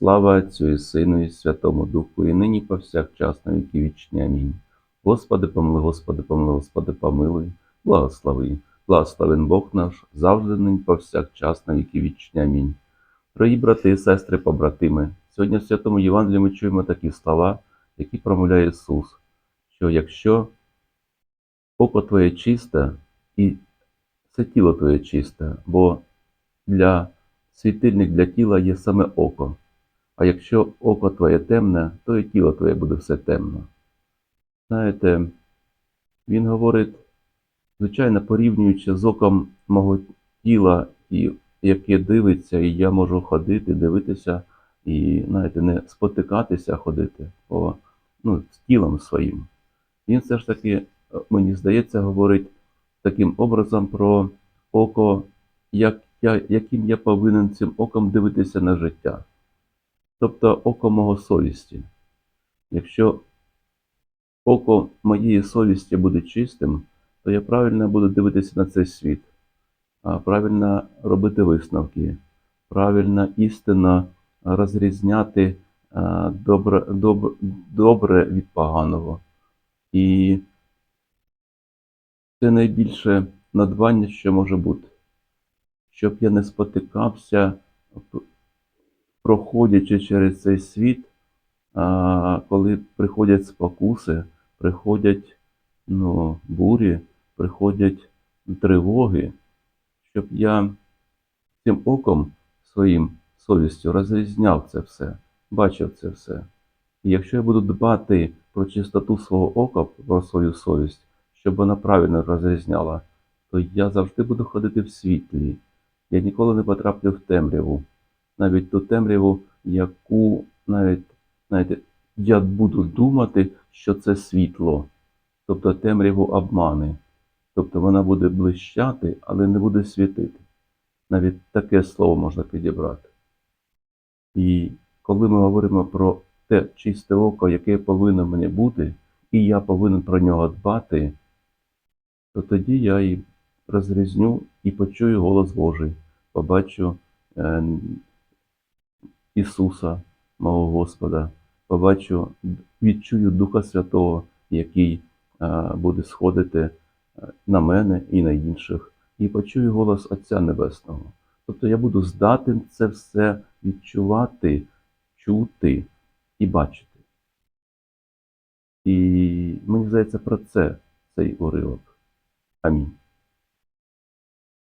Слава Отцю і Сину, і Святому Духу, і нині повсякчас на віки вічні. Амінь. Господи, помилуй, Господи, помилуй, Господи, помилуй, благослови, благословен Бог наш, завжди нині повсякчас на віки вічні. Амінь. Дорогі брати і сестри, побратими, сьогодні в Святому Євангелії ми чуємо такі слова, які промовляє Ісус, що якщо око Твоє чисте і все тіло Твоє чисте, бо для світильник для тіла є саме око. А якщо око твоє темне, то і тіло твоє буде все темно. Знаєте, він говорить, звичайно, порівнюючи з оком мого тіла, і яке дивиться, і я можу ходити, дивитися, і, знаєте, не спотикатися, а ходити по, ну, з тілом своїм. Він все ж таки, мені здається, говорить таким образом про око, як я, яким я повинен цим оком дивитися на життя тобто око мого совісті. Якщо око моєї совісті буде чистим, то я правильно буду дивитися на цей світ, правильно робити висновки, правильно істинно розрізняти добре, добре, добре від поганого. І це найбільше надбання, що може бути, щоб я не спотикався проходячи через цей світ, коли приходять спокуси, приходять ну, бурі, приходять тривоги, щоб я цим оком своїм совістю розрізняв це все, бачив це все. І якщо я буду дбати про чистоту свого ока, про свою совість, щоб вона правильно розрізняла, то я завжди буду ходити в світлі. Я ніколи не потраплю в темряву навіть ту темряву, яку навіть знаєте, я буду думати, що це світло, тобто темряву обмани. Тобто вона буде блищати, але не буде світити. Навіть таке слово можна підібрати. І коли ми говоримо про те чисте око, яке повинно в мене бути, і я повинен про нього дбати, то тоді я і розрізню і почую голос Божий, побачу е, Ісуса, мого Господа, побачу, відчую Духа Святого, який буде сходити на мене і на інших, і почую голос Отця Небесного. Тобто я буду здатен це все відчувати, чути і бачити. І мені здається про це цей уривок. Амінь.